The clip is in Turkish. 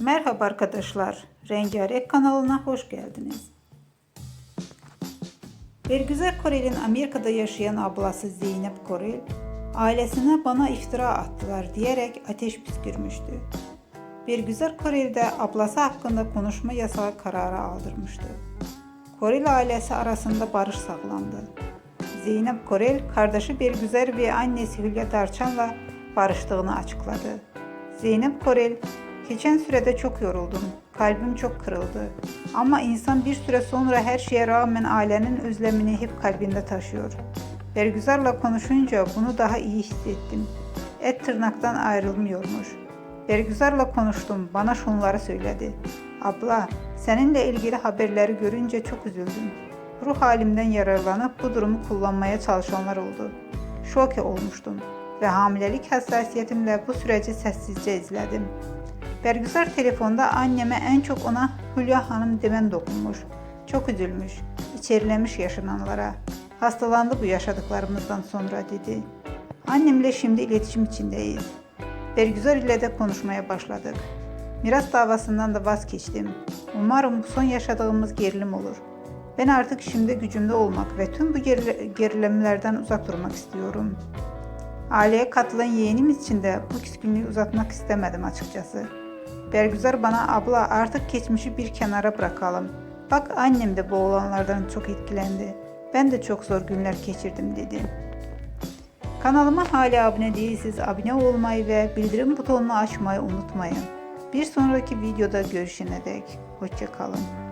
Merhaba arkadaşlar, Rengarenk kanalına hoş geldiniz. Bergüzar Korel'in Amerika'da yaşayan ablası Zeynep Korel, ailesine bana iftira attılar diyerek ateş püskürmüştü. Bergüzar Korel de ablası hakkında konuşma yasağı kararı aldırmıştı. Korel ailesi arasında barış sağlandı. Zeynep Korel, kardeşi Bergüzar ve annesi Hülya Darçan'la barıştığını açıkladı. Zeynep Korel, geçen sürede çok yoruldum, kalbim çok kırıldı. Ama insan bir süre sonra her şeye rağmen ailenin özlemini hep kalbinde taşıyor. Bergüzar'la konuşunca bunu daha iyi hissettim. Et tırnaktan ayrılmıyormuş. Bergüzar'la konuştum, bana şunları söyledi. Abla, seninle ilgili haberleri görünce çok üzüldüm. Ruh halimden yararlanıp bu durumu kullanmaya çalışanlar oldu. Şoke olmuştum ve hamilelik hassasiyetimle bu süreci sessizce izledim. Bergüzar telefonda anneme en çok ona Hülya Hanım demem dokunmuş. Çok üzülmüş, içerilemiş yaşananlara. Hastalandı bu yaşadıklarımızdan sonra dedi. Annemle şimdi iletişim içindeyiz. Bergüzar ile de konuşmaya başladık. Miras davasından da vazgeçtim. Umarım bu son yaşadığımız gerilim olur. Ben artık şimdi gücümde olmak ve tüm bu geril- gerilimlerden uzak durmak istiyorum. Aileye katılan yeğenim için de bu küskünlüğü uzatmak istemedim açıkçası. Bergüzar bana abla artık geçmişi bir kenara bırakalım. Bak annem de bu olanlardan çok etkilendi. Ben de çok zor günler geçirdim dedi. Kanalıma hala abone değilseniz abone olmayı ve bildirim butonunu açmayı unutmayın. Bir sonraki videoda görüşene dek hoşçakalın.